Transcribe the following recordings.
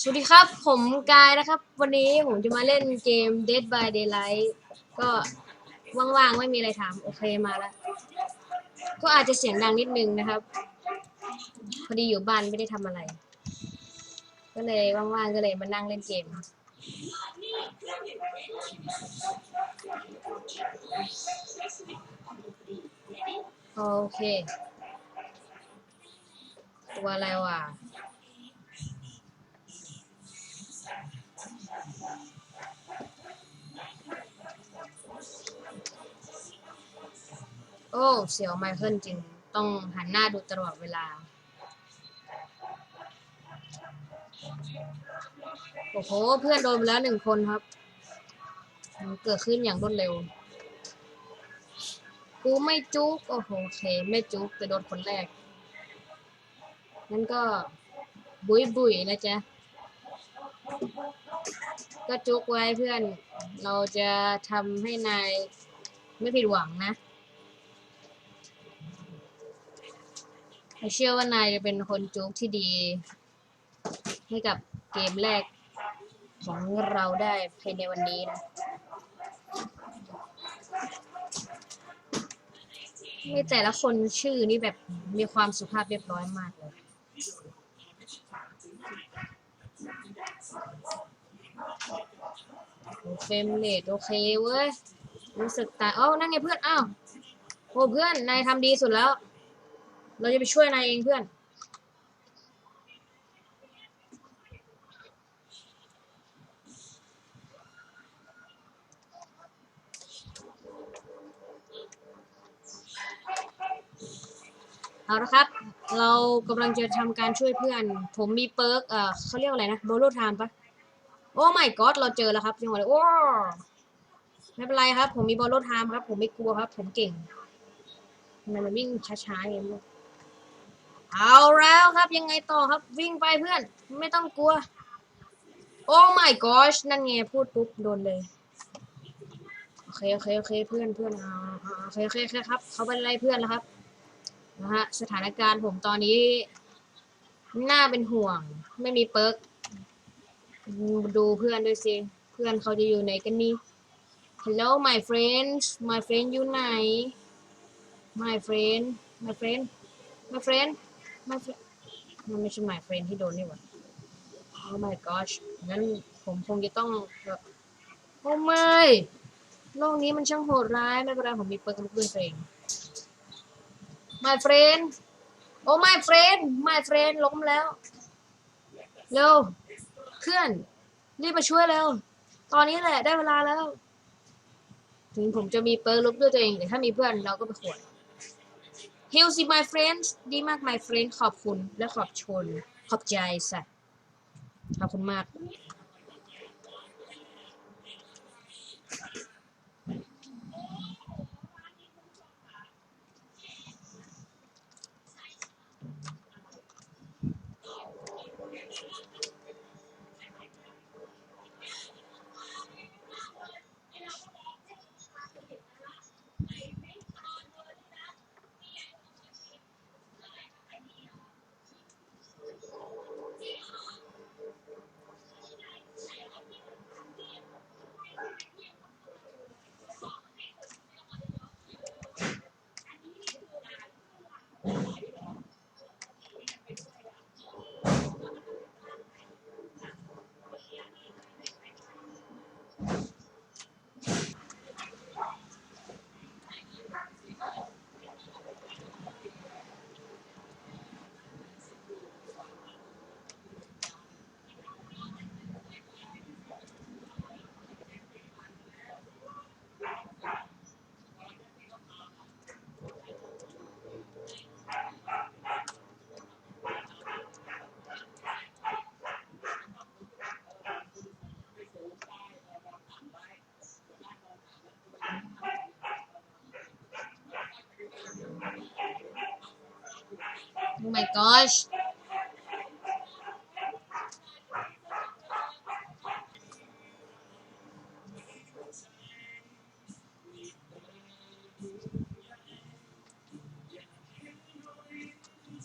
สวัสดีครับ ผมกายนะครับ วันนี้ผมจะมาเล่นเกม Dead by Daylight ก็ว่างๆ ไม่มีอะไรทำโอเคมาแล้ว ก็อาจจะเสียงดังนิดนึงนะครับ พอดีอยู่บ้านไม่ได้ทำอะไร ก็เลยว่างๆ ก็เลยมานั่งเล่นเกม โอเค ตัวอะไรวะ อ้เสียวไมเคิลจริง ต้องหันหน้าดูตลอดเวลา โอ้โห เพื่อนโดนไปแล้วหนึ่งคนครับมันเกิดขึ้นอย่างรวดเร็ว กูไม่จุก โอ้โหโอเค ไม่จุกแต่โดนคนแรก นั่นก็บุยบุยนะจ๊ะ ก็จุกไว้เพื่อน เราจะทำให้นายไม่ผิดหวังนะ เชื่อว่านายจะเป็นคนจุกที่ดี ให้กับเกมแรกของเราได้ภายในวันนี้นะ ไม่แต่ละคนชื่อนี่แบบมีความสุภาพเรียบร้อยมากเลย เฟมเรทโอเคเว้ย รู้สึกตาเอ้านั่นไงเพื่อน อ้าว โอ้เพื่อน นายทำดีสุดแล้ว เราจะไปช่วยนายเองเพื่อน เอาละครับ เรากำลังจะทำการช่วยเพื่อน ผมมีเปิร์ก เอ่อเขาเรียกอะไรนะโบโลไทม์ปะโอ้ไม่กอดเราเจอแล้วครับจังหวะเลยโอ้ไม่เป็นไรครับ ผมมีโบโลไทม์ครับ ผมไม่กลัวครับ ผมเก่งทำไมมันวิ่งช้าๆอย่างนี้ เอาแล้วครับยังไงต่อครับวิ่งไปเพื่อน ไม่ต้องกลัว โอ้ my gosh นั่นไงพูดปุ๊บโดนเลย โอเคโอเคโอเคเพื่อนเพื่อนเอาเอาโอเคโอเคโอเคครับเขาเป็นไรเพื่อนแล้วครับนะฮะสถานการณ์ผมตอนนี้น่าเป็นห่วง ไม่มีเปิร์กดูเพื่อนด้วยสิเพื่อนเขาจะอยู่ไหนกันนี่ Hello my friends my friend อยู่ไหน my friend my friend my friend my friend มันไม่ใช่ my friend ที่โดนนี่หว่า Oh my gosh งั้นผมคงจะต้องแบบโอ้ไม่โลกนี้มันช่างโหดร้ายไม่เป็นไรผมมีเปิร์กกับเพื่อนเอง My friend โอ้ my friend my friend ล้มแล้ว เร็ว เพื่อน รีบมาช่วยเร็ว ตอนนี้แหละได้เวลาแล้ว ถึงผมจะมีเปิร์ลบด้วยตัวเอง แต่ถ้ามีเพื่อนเราก็ไปขวด h e l s y my friends ดีมาก my friend ขอบคุณและขอบชน ขอบใจสัตว์ขอบคุณมาก Oh my gosh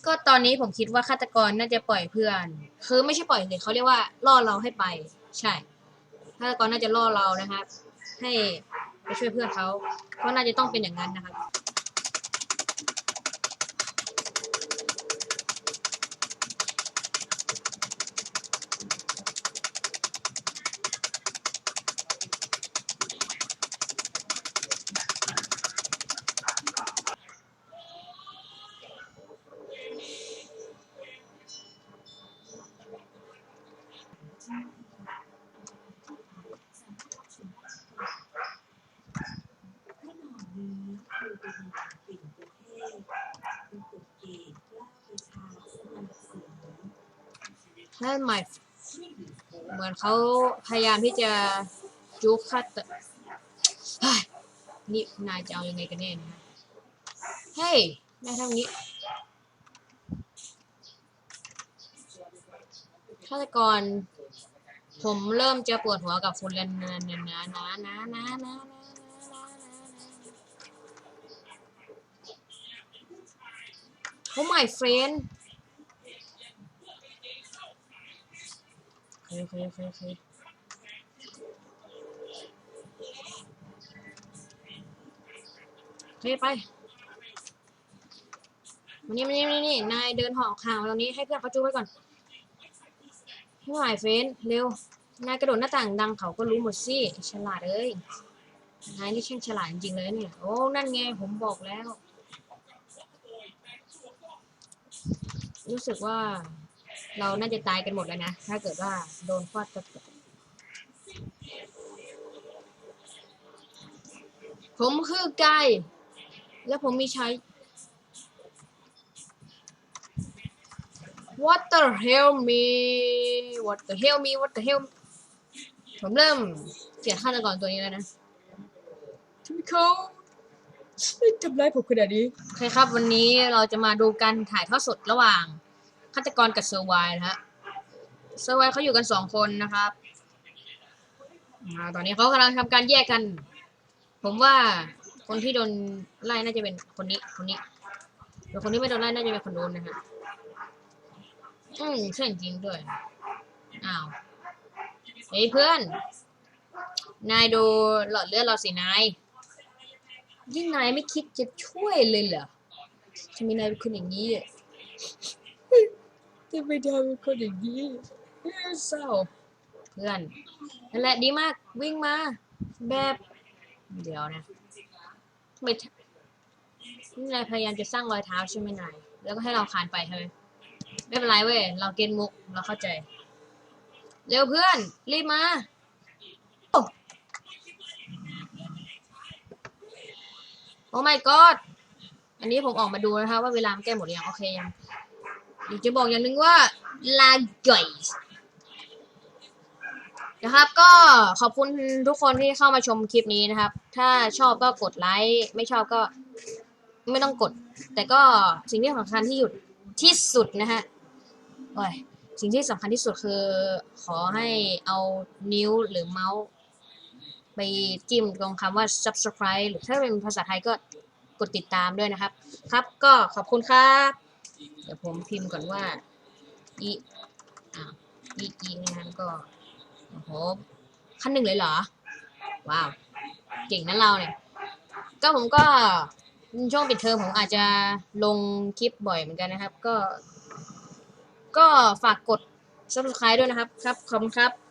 ก็ตอนนี้ผมคิดว่าฆาตกรน่าจะปล่อยเพื่อน คือไม่ใช่ปล่อยเลยเขาเรียกว่าล่อเราให้ไป ใช่ฆาตกรน่าจะล่อเรานะครับ ให้ไปช่วยเพื่อนเขาก็น่าจะต้องเป็นอย่างนั้นนะครับ นั่นหมายเหมือนเขาพยายามที่จะจุกคัดนี่นายจะเอาอยัางไงกันแน่นะเฮ้ยได้ท่านี้ฆาตกร ผมเริ่มจะปวดหัวกับคุณแล้วนะนะนะนะนะนะนะโอ้ my friend โอเคโอเคโอเคเคไปมานี่มานี่มานี่นายเดินห่อข่าวตรงนี้ให้เพื่อนประจูไว้ก่อนไม่ไหวเฟรนเร็ว นายกระโดดหน้าต่างดังเขาก็รู้หมดสิฉลาดเอ้ยนายนี่ช่างฉลาดจริงเลยเนี่ย โอ้ นั่นไงผมบอกแล้ว รู้สึกว่า เราน่าจะตายกันหมดแล้วนะ ถ้าเกิดว่าโดนฟาดกระตุกผมคือไก่แล้วผมมีใช้ What the hell me What the hell me What the hell ผมเริ่มเกลียดฆาตกรตัวนี้แล้วนะทำไมเขาทำร้ายผมขนาดนี้โอเคครับวันนี้เราจะมาดูการถ่ายทอดสดระหว่าง ฆาตกรกับเซอร์ไวนะฮะเซอร์ไวเขาอยู่กันสองคนนะครับอตอนนี้เขากำลังทำการแยกกัน ผมว่าคนที่โดนไล่น่าจะเป็นคนนี้คนนี้แต่คนที่ไม่โดนไล่น่าจะเป็นคนโดนนะฮะอืมใช่จริงด้วยอ้าวเฮ้ยเพื่อน นายดูหลอดเลือดเราสินาย ยิ่งนายไม่คิดจะช่วยเลยเหรอทำไมนายเป็นคนอย่างนี้ อะไมนายเป็นคนอย่างนี้เศร้าเพื่อนนั่นแหละดีมากวิ่งมา แบบ เดี๋ยวนะไมนี่นายพยายามจะสร้างรอยเท้าใช่ไหมนาย แล้วก็ให้เราคานไปใช่ไหมไม่เป็นไรเว้ย เราเก็ตมุก เราเข้าใจ เร็วเพื่อน รีบมาโอ้โอ้ my god อันนี้ผมออกมาดูนะคะว่าเวลามันใกล้หมดหรือยัง โอเคยัง อยากจะบอกอย่างหนึ่งว่าลาก่อยนะครับ ก็ขอบคุณทุกคนที่เข้ามาชมคลิปนี้นะครับ ถ้าชอบก็กดไลค์ไม่ชอบก็ไม่ต้องกด แต่ก็สิ่งที่สำคัญที่หยุดที่สุดนะฮะโอ้ยสิ่งที่สำคัญที่สุดคือ ขอให้เอานิ้วหรือเมาส์ไปจิ้มตรงคำว่า subscribe หรือถ้าเป็นภาษาไทยก็กดติดตามด้วยนะครับ ครับก็ขอบคุณครับ เดี๋ยวผมพิมพ์ก่อนว่าอีอ่าอีอีนะครับก็โอ้โหขั้นหนึ่งเลยเหรอ ว้าว เก่งนะเราเนี่ย ก็ผมก็ช่วงปิดเทอมผมอาจจะลงคลิปบ่อยเหมือนกันนะครับ ก็ ก็ฝากกด subscribe ด้วยนะครับ ครับ ขอบคุณครับ